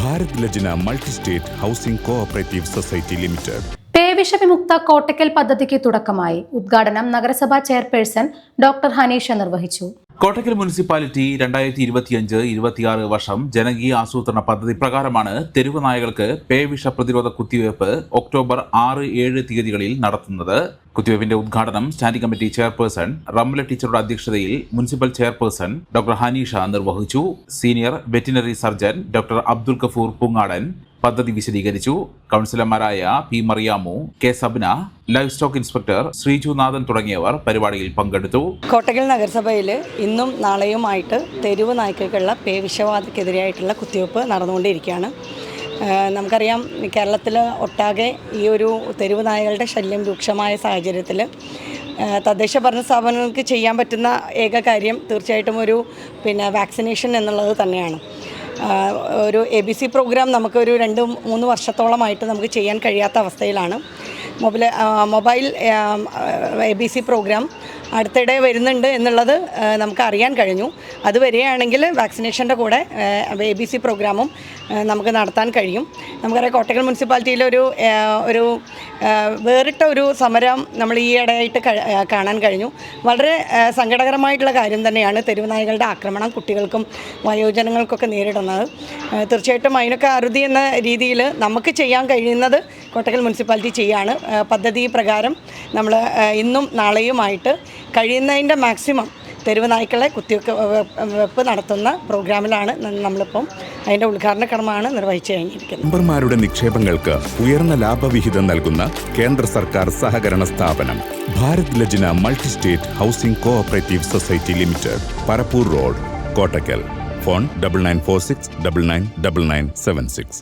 Bharat Lajna multi state housing cooperative society limited. പേവിഷവിമുക്ത Kottakkal പദ്ധതിക്ക് തുടക്കമായി ഉദ്ഘാടനം നഗരസഭാ ചെയർപേഴ്സൺ ഡോക്ടർ ഹനീഷ നിർവഹിച്ചു. കോട്ടക്കൽ മുനിസിപ്പാലിറ്റി രണ്ടായിരത്തി ഇരുപത്തിയഞ്ച് ഇരുപത്തിയാറ് വർഷം ജനകീയ ആസൂത്രണ പദ്ധതി പ്രകാരമാണ് തെരുവ് നായകൾക്ക് പേവിഷ പ്രതിരോധ കുത്തിവയ്പ് ഒക്ടോബർ ആറ് ഏഴ് തീയതികളിൽ നടത്തുന്നത്. കുത്തിവയ്പിന്റെ ഉദ്ഘാടനം സ്റ്റാൻഡിംഗ് കമ്മിറ്റി ചെയർപേഴ്സൺ റംല ടീച്ചറുടെ അധ്യക്ഷതയിൽ മുനിസിപ്പൽ ചെയർപേഴ്സൺ ഡോക്ടർ ഹനീഷ നിർവഹിച്ചു. Senior veterinary surgeon doctor Abdul Gafoor Poongadan പദ്ധതി വിശദീകരിച്ചു. കൗൺസിലർമാരായ P Mariyamu K Sabna life stock inspector Sreejunathan തുടങ്ങിയവർ പരിപാടിയിൽ പങ്കെടുത്തു. കോട്ടകൽ നഗരസഭയിൽ ഇന്നും നാളെയുമായിട്ട് തെരുവ് നായ്ക്കൾക്കുള്ള പേവിഷവാദക്കെതിരായിട്ടുള്ള കുത്തിവയ്പ്പ് നടന്നുകൊണ്ടിരിക്കുകയാണ്. നമുക്കറിയാം കേരളത്തിൽ ഒട്ടാകെ ഈ ഒരു തെരുവ് നായകളുടെ ശല്യം രൂക്ഷമായ സാഹചര്യത്തിൽ തദ്ദേശ ഭരണ സ്ഥാപനങ്ങൾക്ക് ചെയ്യാൻ പറ്റുന്ന ഏക കാര്യം തീർച്ചയായിട്ടും ഒരു പിന്നെ വാക്സിനേഷൻ എന്നുള്ളത് തന്നെയാണ്. ഒരു എ ബി സി പ്രോഗ്രാം നമുക്കൊരു രണ്ട് മൂന്ന് വർഷത്തോളമായിട്ട് നമുക്ക് ചെയ്യാൻ കഴിയാത്ത അവസ്ഥയിലാണ്. Mobile mobile A B C programme അടുത്തിടെ വരുന്നുണ്ട് എന്നുള്ളത് നമുക്ക് അറിയാൻ കഴിഞ്ഞു. അത് വരികയാണെങ്കിൽ വാക്സിനേഷന്റെ കൂടെ എ ബി സി പ്രോഗ്രാമും നമുക്ക് നടത്താൻ കഴിയും. നമുക്കറിയാം കോട്ടക്കൽ മുനിസിപ്പാലിറ്റിയിൽ ഒരു ഒരു വേറിട്ട ഒരു സമരം നമ്മൾ ഈ ഇടയായിട്ട് കാണാൻ കഴിഞ്ഞു. വളരെ സങ്കടകരമായിട്ടുള്ള കാര്യം തന്നെയാണ് തെരുവുനായകളുടെ ആക്രമണം കുട്ടികൾക്കും വയോജനങ്ങൾക്കൊക്കെ നേരിടുന്നത്. തീർച്ചയായിട്ടും അതിനൊക്കെ അറുതി എന്ന രീതിയിൽ നമുക്ക് ചെയ്യാൻ കഴിയുന്നത് കോട്ടക്കൽ മുനിസിപ്പാലിറ്റി ചെയ്യാണ്. പദ്ധതി പ്രകാരം നമ്മൾ ഇന്നും നാളെയുമായിട്ട് കഴിയുന്നതിന്റെ മാക്സിമം തെരുവ് നായ്ക്കളെ കുത്തിവെപ്പ് വെപ്പ് നടത്തുന്ന പ്രോഗ്രാമിലാണ് നമ്മളിപ്പം അതിന്റെ ഉദ്ഘാടന കർമ്മമാണ് നിർവഹിച്ചു കഴിഞ്ഞിരിക്കുന്നത്. മെമ്പർമാരുടെ നിക്ഷേപങ്ങൾക്ക് ഉയർന്ന ലാഭവിഹിതം നൽകുന്ന കേന്ദ്ര സർക്കാർ സഹകരണ സ്ഥാപനം Bharat Lajna multi state housing cooperative society limited Parappur road Kottakkal. Phone double nine four six double nine double nine seven six.